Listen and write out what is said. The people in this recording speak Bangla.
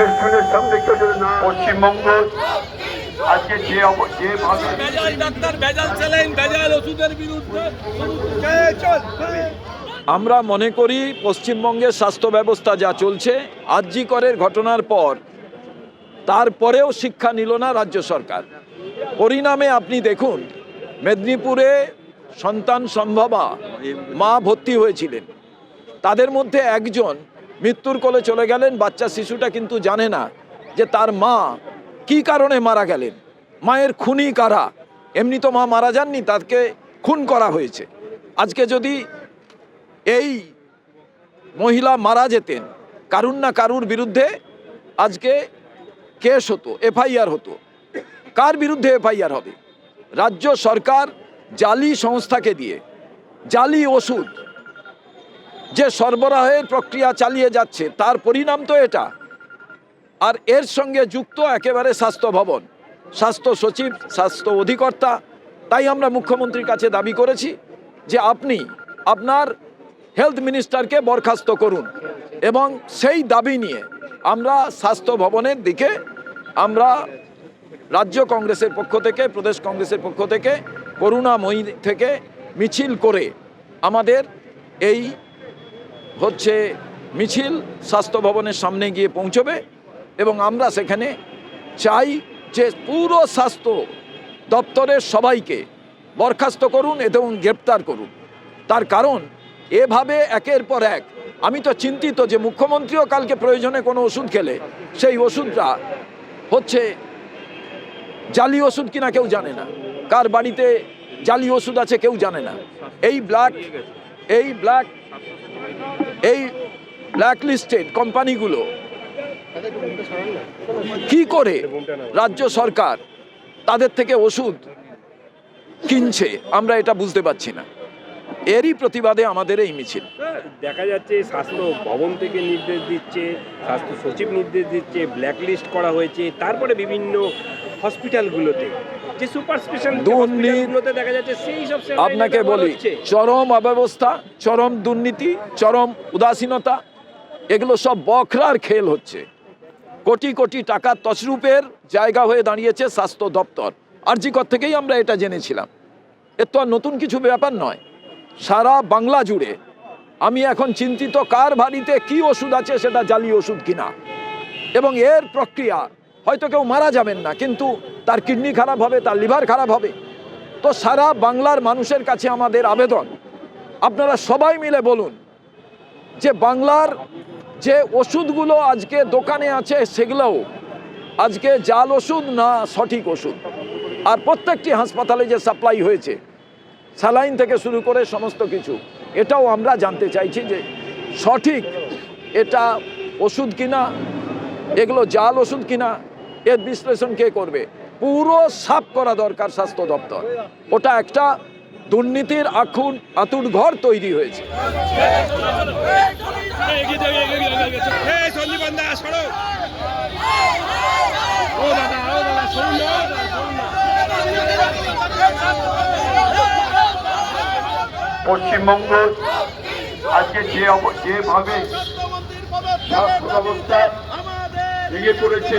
ফেস্টুনের সামনে কেউ যদি না। পশ্চিমবঙ্গ আজকে যে যেভাবে আমরা মনে করি পশ্চিমবঙ্গের স্বাস্থ্য ব্যবস্থা যা চলছে আরজি করের ঘটনার পর তারপরেও শিক্ষা নিল না রাজ্য সরকার। পরিণামে আপনি দেখুন মেদিনীপুরে সন্তান সম্ভবা মা ভর্তি হয়েছিলেন। তাদের মধ্যে একজন মৃত্যুর কোলে চলে গেলেন, বাচ্চা শিশুটা কিন্তু জানে না যে তার মা কি কারণে মারা গেলেন। মায়ের খুনি কারা? এমনি তো মা মারা যাননি, তাকে খুন করা হয়েছে। আজকে যদি এই মহিলা মারা যেতেন, কারুর না কারুর বিরুদ্ধে আজকে কেস হতো, এফআইআর হতো। কার বিরুদ্ধে এফআইআর হবে? রাজ্য সরকার জালি সংস্থাকে দিয়ে, জালি ওষুধ যে সরবরাহের প্রক্রিয়া চালিয়ে যাচ্ছে, তার পরিণাম তো এটা। আর এর সঙ্গে যুক্ত একেবারে স্বাস্থ্য ভবন। স্বাস্থ্য সচিব, স্বাস্থ্য অধিকর্তা, তাই আমরা মুখ্যমন্ত্রীর কাছে দাবি করেছি যে আপনি আপনার হেলথ মিনিস্টারকে বরখাস্ত করুন এবং সেই দাবি নিয়ে আমরা স্বাস্থ্য ভবনের দিকে আমরা রাজ্য কংগ্রেসের পক্ষ থেকে, প্রদেশ কংগ্রেসের পক্ষ থেকে, করুণাময়ী থেকে মিছিল করে আমাদের এই হচ্ছে মিছিল স্বাস্থ্য ভবনের সামনে গিয়ে পৌঁছবে এবং আমরা সেখানে চাই যে পুরো স্বাস্থ্য দপ্তরের সবাইকে বরখাস্ত করুন এবং গ্রেপ্তার করুন। তার কারণ, এভাবে একের পর এক, আমি তো চিন্তিত যে মুখ্যমন্ত্রীও কালকে প্রয়োজনে কোনো ওষুধ খেলে, সেই ওষুধটা হচ্ছে জালি ওষুধ কিনা কেউ জানে না। কার বাড়িতে জালি ওষুধ আছে কেউ জানে না। এই ব্ল্যাক এই ব্ল্যাক এই ব্ল্যাক লিস্টেড কোম্পানিগুলো কি করে রাজ্য সরকার তাদের থেকে ওষুধ কিনছে, আমরা এটা বুঝতে পারছি না। এরই প্রতিবাদে আমাদের এই মিছিল। দেখা যাচ্ছে স্বাস্থ্য ভবন থেকে নির্দেশ দিচ্ছে, স্বাস্থ্য সচিব নির্দেশ দিচ্ছে ব্ল্যাকলিস্ট করা হয়েছে, তারপরে বিভিন্ন হসপিটালগুলোতে যে সুপার স্পেশালিটি দুর্নীতি- দেখা যাচ্ছে সেই সব আপনাকে বলি চরম অব্যবস্থা চরম দুর্নীতি চরম উদাসীনতা এগুলো সব বখরার খেল হচ্ছে। কোটি কোটি টাকা তছরূপের জায়গা হয়ে দাঁড়িয়েছে স্বাস্থ্য দপ্তর। আরজিকর থেকেই আমরা এটা জেনেছিলাম। এর তো আর নতুন কিছু ব্যাপার নয়। সারা বাংলা জুড়ে আমি এখন চিন্তিত কার বাড়িতে কি ওষুধ আছে সেটা জালি ওষুধ কিনা। এবং এর প্রক্রিয়া হয়তো কেউ মারা যাবেন না, কিন্তু তার কিডনি খারাপ হবে, তার লিভার খারাপ হবে। তো সারা বাংলার মানুষের কাছে আমাদের আবেদন। আপনারা সবাই মিলে বলুন যে বাংলার যে ওষুধগুলো আজকে দোকানে আছে সেগুলোও আজকে জাল ওষুধ না সঠিক ওষুধ? আর প্রত্যেকটি হাসপাতালে যে সাপ্লাই হয়েছে, স্যালাইন থেকে শুরু করে সমস্ত কিছু, এটাও আমরা জানতে চাইছি যে সঠিক এটা ওষুধ কিনা, এগুলো জাল ওষুধ কিনা এর বিশ্লেষণ কে করবে পুরো সাফ করা দরকার স্বাস্থ্য দপ্তর ওটা একটা দুর্নীতির আখুন, আতুর ঘর তৈরি হয়েছে। পশ্চিমবঙ্গ আজকে যে যেভাবে স্বাস্থ্য ব্যবস্থা ভেঙে পড়েছে